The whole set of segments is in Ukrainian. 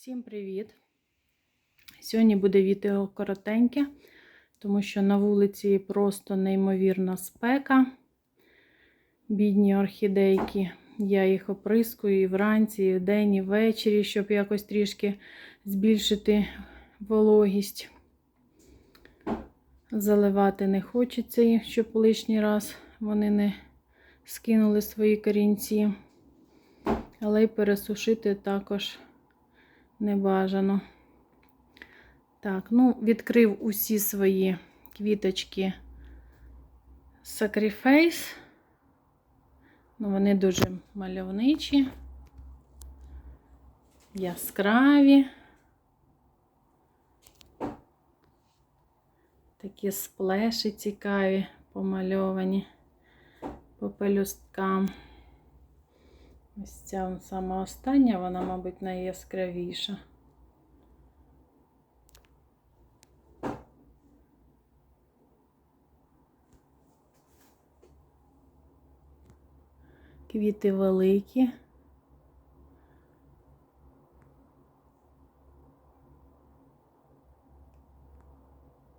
Всім привіт! Сьогодні буде відео коротеньке, тому що на вулиці просто неймовірна спека. Бідні орхідейки. Я їх оприскую і вранці, і вдень, і ввечері, щоб якось трішки збільшити вологість. Заливати не хочеться щоб лишній раз вони не скинули свої корінці. Але й пересушити також не бажано. Так, ну, відкрив усі свої квіточки Sacrifice. Ну, вони дуже мальовничі, яскраві. Такі сплеші цікаві, помальовані по пелюсткам. Ось ця сама остання, вона, мабуть, найяскравіша. Квіти великі.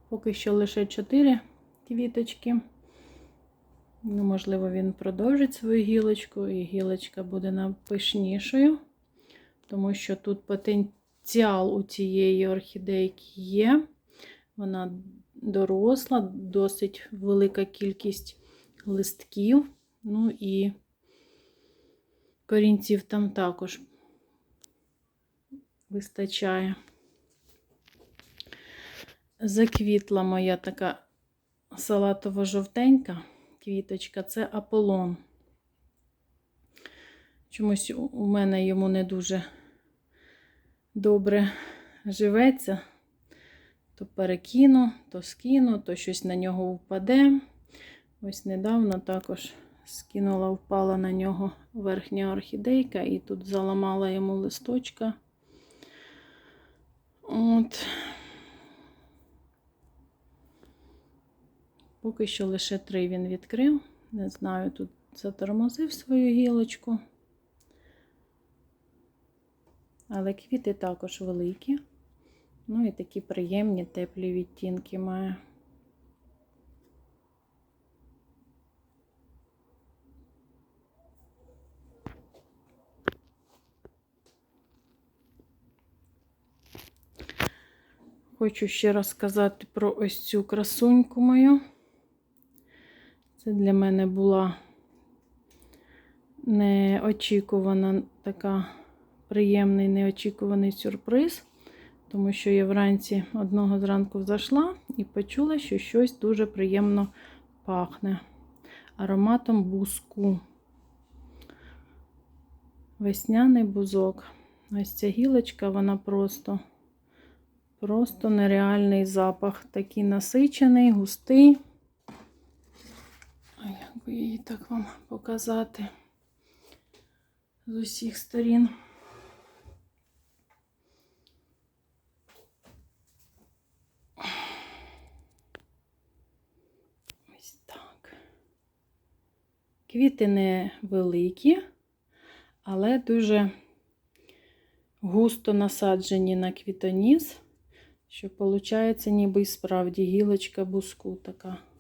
Поки що лише чотири квіточки. Ну, можливо, він продовжить свою гілочку, і гілочка буде напишнішою, тому що тут потенціал у цієї орхідейки є. Вона доросла, досить велика кількість листків. Ну і корінців там також вистачає. Заквітла моя така салатово-жовтенька квіточка це Аполлон. Чомусь у мене йому не дуже добре живеться. То перекину, то скину, то щось на нього впаде. Ось недавно також скинула, впала на нього верхня орхідейка, і тут заламала йому листочка. От. Поки що лише три він відкрив. Не знаю, тут затормозив свою гілочку. Але квіти також великі. Ну і такі приємні теплі відтінки має. Хочу ще розказати про ось цю красуньку мою. Це для мене була неочікувана така приємний неочікуваний сюрприз, тому що я вранці одного зранку зайшла і почула, що щось дуже приємно пахне ароматом буску. Весняний бузок. Ось ця гілочка, вона просто, просто нереальний запах. Такий насичений, густий. А її так вам показати з усіх сторін? Ось так. Квіти не великі, але дуже густо насаджені на квітоніс, що виходить, ніби справді гілочка буску така.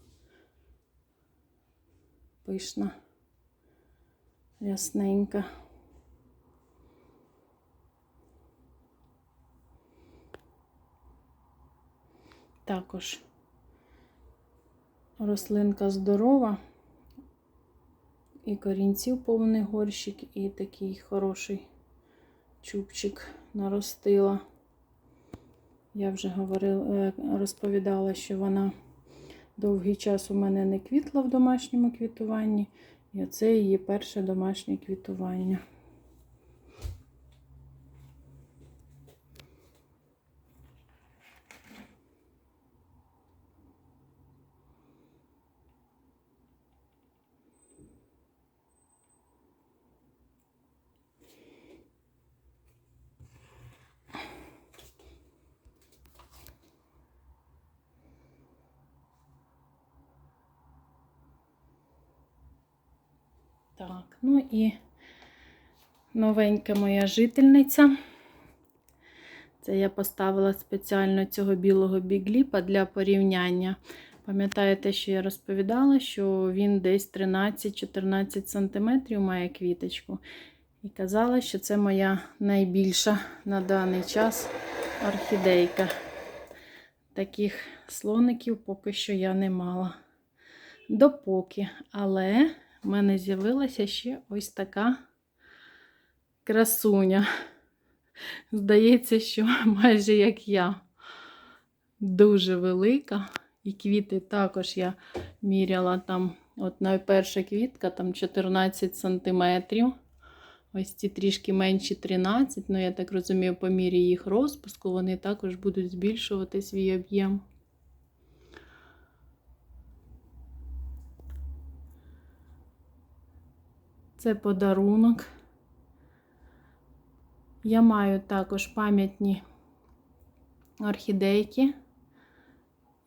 Пишна, рясненька. Також рослинка здорова, і корінців повний горщик, і такий хороший чубчик наростила. Я вже говорила, розповідала, що вона довгий час у мене не квітла в домашньому квітуванні, і це її перше домашнє квітування. Так, ну і новенька моя жительниця. Це я поставила спеціально цього білого бігліпа для порівняння. Пам'ятаєте, що я розповідала, що він десь 13-14 см має квіточку. І казала, що це моя найбільша на даний час орхідейка. Таких слоників поки що я не мала. Допоки. Але в мене з'явилася ще ось така красуня. Здається, що майже як я. Дуже велика. І квіти також я міряла там, от найперша квітка, там 14 сантиметрів. Ось ці трішки менші 13, ну я так розумію, по мірі їх розпуску вони також будуть збільшувати свій об'єм. Це подарунок. Я маю також пам'ятні орхідейки,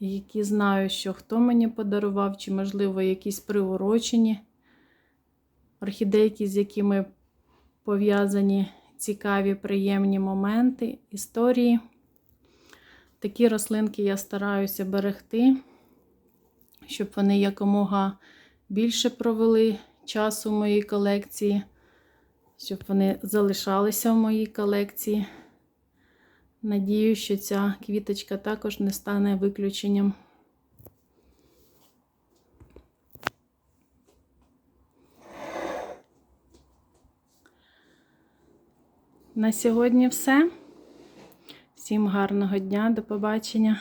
які знаю, що хто мені подарував, чи, можливо, якісь приурочені орхідейки, з якими пов'язані цікаві, приємні моменти, історії. Такі рослинки я стараюся берегти, щоб вони якомога більше провели часу в моїй колекції, щоб вони залишалися в моїй колекції. Надію, що ця квіточка також не стане виключенням. На сьогодні все. Всім гарного дня, до побачення.